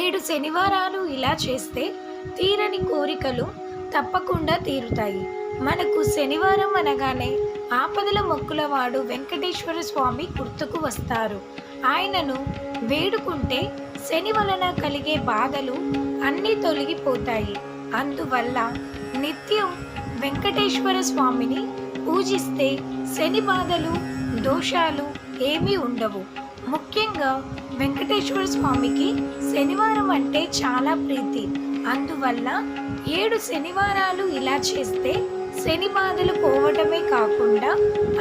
ఏడు శనివారాలు ఇలా చేస్తే తీరని కోరికలు తప్పకుండా తీరుతాయి. మనకు శనివారం అనగానే ఆపదల మొక్కులవాడు వెంకటేశ్వర స్వామి గుర్తుకు వస్తారు. ఆయనను వేడుకుంటే శని వలన కలిగే బాధలు అన్నీ తొలగిపోతాయి. అందువల్ల నిత్యం వెంకటేశ్వర స్వామిని పూజిస్తే శని బాధలు దోషాలు ఏమీ ఉండవు. ముఖ్యంగా వెంకటేశ్వర స్వామికి శనివారం అంటే చాలా ప్రీతి. అందువల్ల ఏడు శనివారాలు ఇలా చేస్తే శని బాధలు పోవటమే కాకుండా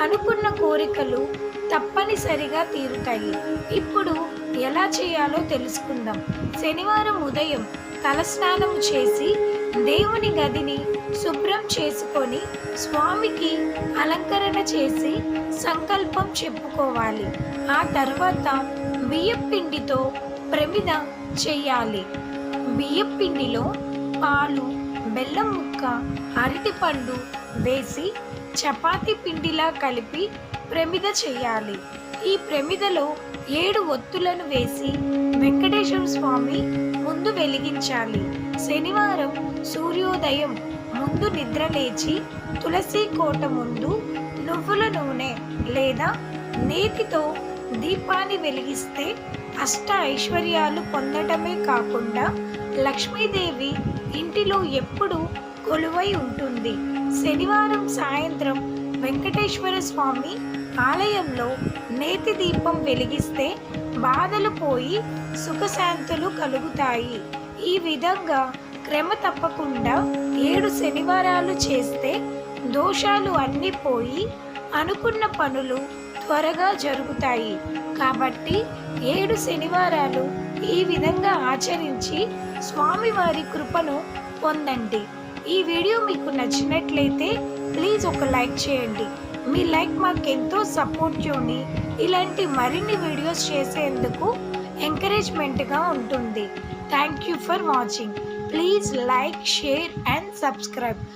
అనుకున్న కోరికలు తప్పనిసరిగా తీరుతాయి. ఇప్పుడు ఎలా చేయాలో తెలుసుకుందాం. శనివారం ఉదయం తలస్నానం చేసి దేవుని గదిని శుభ్రం చేసుకొని స్వామికి అలంకరణ చేసి సంకల్పం చెప్పుకోవాలి. ఆ తర్వాత బియ్యం పిండితో ప్రమిద చెయ్యాలి బియ్యం పిండిలో పాలు బెల్లం ముక్క అరటిపండు వేసి చపాతీ పిండిలా కలిపి ప్రమిద చేయాలి. ఈ ప్రమిదలో ఏడు ఒత్తులను వేసి వెంకటేశ్వర స్వామి ముందు వెలిగించాలి. శనివారం సూర్యోదయం ముందు నిద్ర లేచి తులసి కోట ముందు నువ్వుల నూనె లేదా నేతితో దీపాన్ని వెలిగిస్తే అష్ట ఐశ్వర్యాలు పొందటమే కాకుండా లక్ష్మీదేవి ఇంటిలో ఎప్పుడూ కొలువై ఉంటుంది. శనివారం సాయంత్రం వెంకటేశ్వర స్వామి ఆలయంలో నేతి దీపం వెలిగిస్తే బాధలు పోయి సుఖశాంతులు కలుగుతాయి. ఈ విధంగా క్రమ తప్పకుండా ఏడు శనివారాలు చేస్తే దోషాలు అన్నీ పోయి అనుకున్న పనులు త్వరగా జరుగుతాయి. కాబట్టి ఏడు శనివారాలు ఈ విధంగా ఆచరించి స్వామివారి కృపను పొందండి. ఈ వీడియో మీకు నచ్చినట్లయితే ప్లీజ్ ఒక లైక్ చేయండి. మీ లైక్ మాకు ఎంతో సపోర్టివ్ని ఇలాంటి మరిన్ని వీడియోస్ చేసేందుకు ఎంకరేజ్మెంట్గా ఉంటుంది. Thank you for watching. Please like share and subscribe.